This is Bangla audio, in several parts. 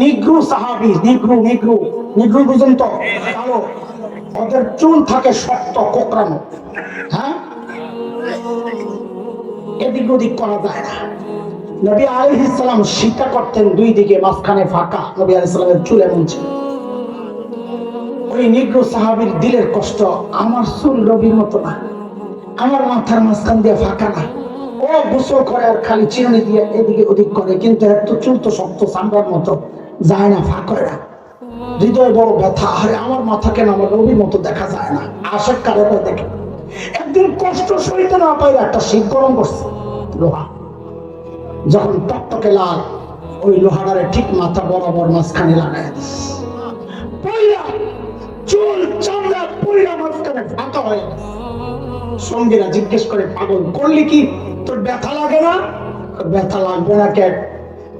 নিগ্রু সাহাবি, নিগ্রু নিগ্রু নিগ্রু কালো ওদের চুল থাকে শক্ত হ্যাঁ? এদিক ওদিক করা যায় না। নবী আলাইহিস সালাম শিকা করতেন দুই দিকে, মাঝখানে ফাঁকা। নবী আলাইহিস সালামের চুল এমন ছিল। ওই নিগ্রু সাহাবীর দিলের কষ্ট আমার চুল রবির মতো না। আমার মাথার মাঝখান দিয়ে ফাঁকা না। ও গোসল করে আর খালি চিরুনি দিয়ে এদিকে ওদিক করে, কিন্তু এত চুল তো শক্ত, চামড়ার মতো, যায় না, ফাঁক হয় না। হৃদয় বড় ব্যথা, আরে আমার মাথা কেন আমার রবির মতো দেখা যায় না? আশেক কারণে দেখে? একদিন কষ্ট সইতে না পাইলে একটা শীত গরম করছে, লোহা। যখন টকটকে লাল, ওই লোহাটারে ঠিক মাথা বরাবর মাঝখানে লাগাই দিস চুল, চামড়া পইরা মাঝখানে ফাঁকা হয়ে গেছে। সঙ্গীরা জিজ্ঞেস করে, পাগল, করলি কি? তোর ব্যথা লাগে না? ব্যথা লাগবে না কে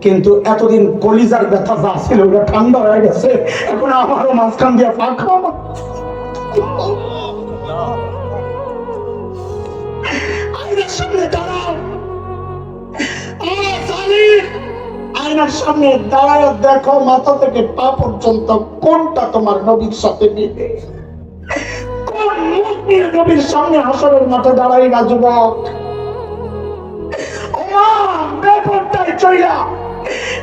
কিন্তু এতদিন কলিজার ব্যথা যা ছিল ওটা ঠান্ডা হয়ে গেছে। এখন আমারও মাঝখান দিয়ে আয়নার সামনে আয়নার সামনে দাঁড়ায় দেখো মাথা থেকে পা পর্যন্ত কোনটা তোমার নবীর সাথে মিলে? নিয়ে নবীর সামনে হাসরের মাঠে দাঁড়াই না, যুবক। চইলা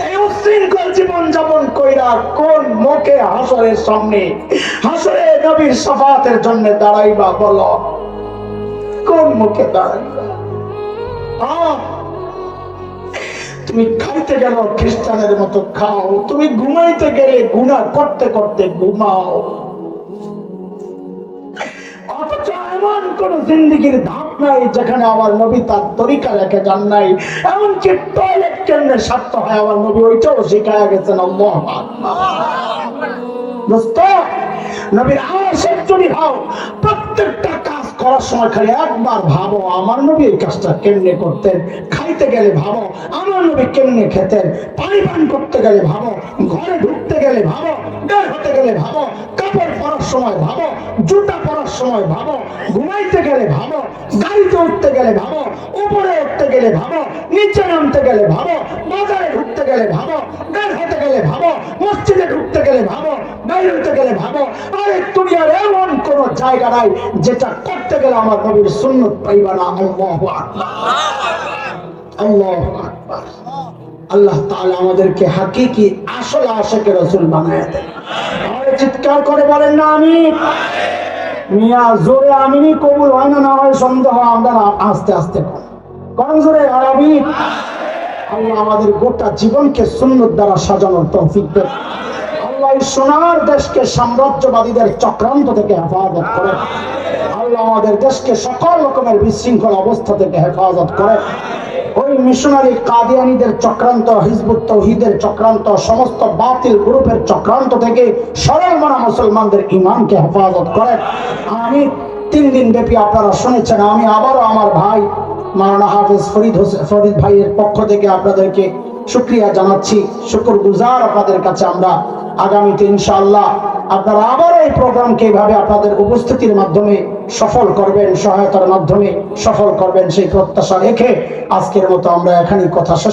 এই উশৃঙ্খল জীবন যাপন কইরা কোন মুখে হাসরের সামনে, হাসরে নবীর সাফাতের জন্য দাঁড়াইবা বলো। কোন মুখে দাঁড়াইবা? তুমি খাইতে গেল খ্রিস্টানের মতো খাও, তুমি ঘুমাইতে গেলে গুণা করতে করতে ঘুমাও। এমন কোন জিন্দিগির ধাপ নাই যেখানে আমার নবী তার তরিকা রেখে যান নাই। এমনকি টয়লেট কেন্দ্রে স্বার্থ হয় আমার নবী ওইটাও শিখায় গেছেন নবীর আশেক যদি হও প্রত্যেকটা কাজ করার সময় খালি একবার ভাবো, আমার নবী এই কাজটা কেমনে করতেন? খাইতে গেলে ভাবো, আমার নবী কেমনে খেতেন? পানি পান করতে গেলে ভাবো, ঘরে ঢুকতে গেলে ভাবো, বের হতে গেলে ভাবো, কাপড় পরার সময় ভাবো, জুতা পরার সময় ভাবো, ঘুমাইতে গেলে ভাবো, গাড়িতে উঠতে গেলে ভাবো, উপরে উঠতে গেলে ভাবো, নিচে নামতে গেলে ভাবো, বাজারে ঢুকতে গেলে ভাবো বের হতে গেলে ভাবো, মসজিদে ঢুকতে গেলে ভাবো, বাইরে হতে গেলে ভাবো, আরে দুনিয়ার এমন কোন জায়গা নাই যেটা করতে গেলে আমার নবীর সুন্নত পাইবা না। আল্লাহু আকবার। আকবার। আল্লাহ তাআলা আমাদেরকে হাকিকি আসল আশেকে রাসূল বানায় দেন। চিৎকার করে বলেন না আমি। মিয়া, জোরে আমিনি কবুল হয় না না হয় সন্দেহ আমরা আস্তে আস্তে কোন জোরে আরবি আল্লাহ আমাদের গোটা জীবনকে সুন্নত দ্বারা সাজানোর তৌফিক দেন। আল্লাহ সোনার দেশকে সাম্রাজ্যবাদীদের চক্রান্ত থেকে হেফাজত করে আল্লাহ আমাদের দেশকে সকল রকমের বিশৃঙ্খল অবস্থা থেকে হেফাজত করে ওই মিশনারি কাদিয়ানিদের চক্রান্ত, হিজবুত তৌহিদের চক্রান্ত, সমস্ত বাতিল গ্রুপের চক্রান্ত থেকে সরল মনা মুসলমানদের ইমানকে হেফাজত করে আমি তিন দিন ব্যাপী আপনারা শুনেছেন, আমি আবারও আমার ভাই মাওলানা হাফিজ ফরিদ হোসেন ফরিদ ভাইয়ের পক্ষ থেকে আপনাদেরকে শুক্রিয়া জানাচ্ছি। শুকর গুজার আপনাদের কাছে আমরা আগামীতে ইনশাআল্লাহ আপনারা আবার এই প্রোগ্রামকে এইভাবে আপনাদের উপস্থিতির মাধ্যমে সফল করবেন, সহায়তার মাধ্যমে সফল করবেন সেই প্রত্যাশা রেখে আজকের মতো আমরা এখানেই কথা শেষ